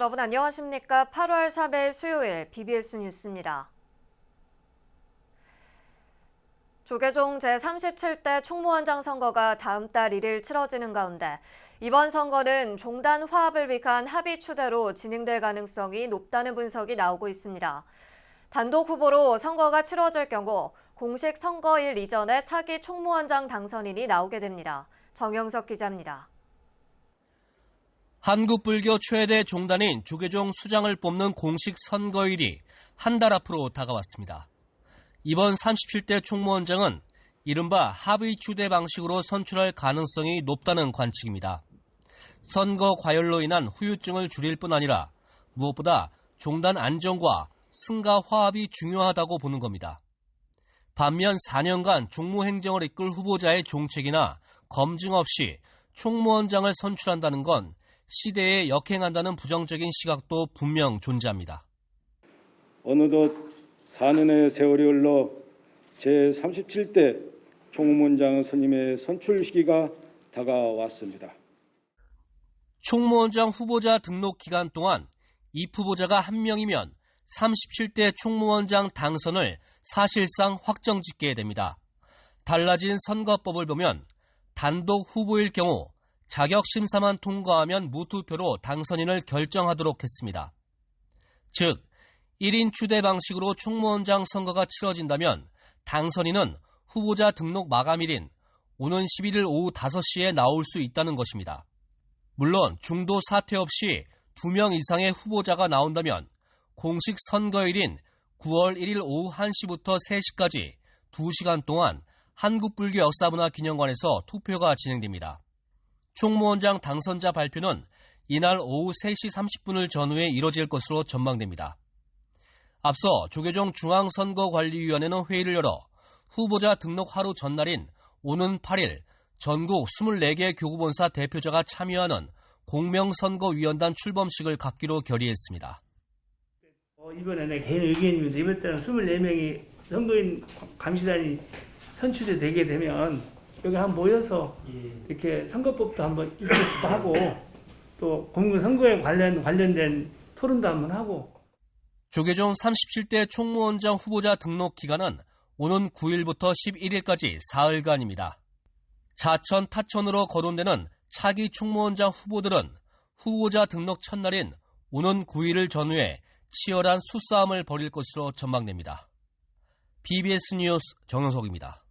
여러분 안녕하십니까? 8월 3일 수요일 BBS 뉴스입니다. 조계종 제37대 총무원장 선거가 다음 달 1일 치러지는 가운데 이번 선거는 종단 화합을 위한 합의 추대로 진행될 가능성이 높다는 분석이 나오고 있습니다. 단독 후보로 선거가 치러질 경우 공식 선거일 이전에 차기 총무원장 당선인이 나오게 됩니다. 정영석 기자입니다. 한국 불교 최대 종단인 조계종 수장을 뽑는 공식 선거일이 한 달 앞으로 다가왔습니다. 이번 37대 총무원장은 이른바 합의 추대 방식으로 선출할 가능성이 높다는 관측입니다. 선거 과열로 인한 후유증을 줄일 뿐 아니라 무엇보다 종단 안정과 승가 화합이 중요하다고 보는 겁니다. 반면 4년간 종무 행정을 이끌 후보자의 종책이나 검증 없이 총무원장을 선출한다는 건 시대에 역행한다는 부정적인 시각도 분명 존재합니다. 어느덧 4년의 세월이 흘러 제37대 총무원장 스님의 선출 시기가 다가왔습니다. 총무원장 후보자 등록 기간 동안 입 후보자가 한 명이면 37대 총무원장 당선을 사실상 확정짓게 됩니다. 달라진 선거법을 보면 단독 후보일 경우 자격 심사만 통과하면 무투표로 당선인을 결정하도록 했습니다. 즉, 1인 추대 방식으로 총무원장 선거가 치러진다면 당선인은 후보자 등록 마감일인 오는 11일 오후 5시에 나올 수 있다는 것입니다. 물론 중도 사퇴 없이 2명 이상의 후보자가 나온다면 공식 선거일인 9월 1일 오후 1시부터 3시까지 2시간 동안 한국불교 역사문화기념관에서 투표가 진행됩니다. 총무원장 당선자 발표는 이날 오후 3시 30분을 전후에 이뤄질 것으로 전망됩니다. 앞서 조계종 중앙선거관리위원회는 회의를 열어 후보자 등록 하루 전날인 오는 8일 전국 24개 교구본사 대표자가 참여하는 공명선거위원단 출범식을 갖기로 결의했습니다. 어, 이번에는 개인 의견입니다. 이번 때는 24명이 선거인 감시단이 선출이 되게 되면 여기 한번 모여서 이렇게 선거법도 한번 읽기도 하고 또 공공 선거에 관련 관련된 토론도 한번 하고 조계종 37대 총무원장 후보자 등록 기간은 오는 9일부터 11일까지 사흘간입니다. 자천 타천으로 거론되는 차기 총무원장 후보들은 후보자 등록 첫날인 오는 9일을 전후해 치열한 수싸움을 벌일 것으로 전망됩니다. BBS 뉴스 정영석입니다.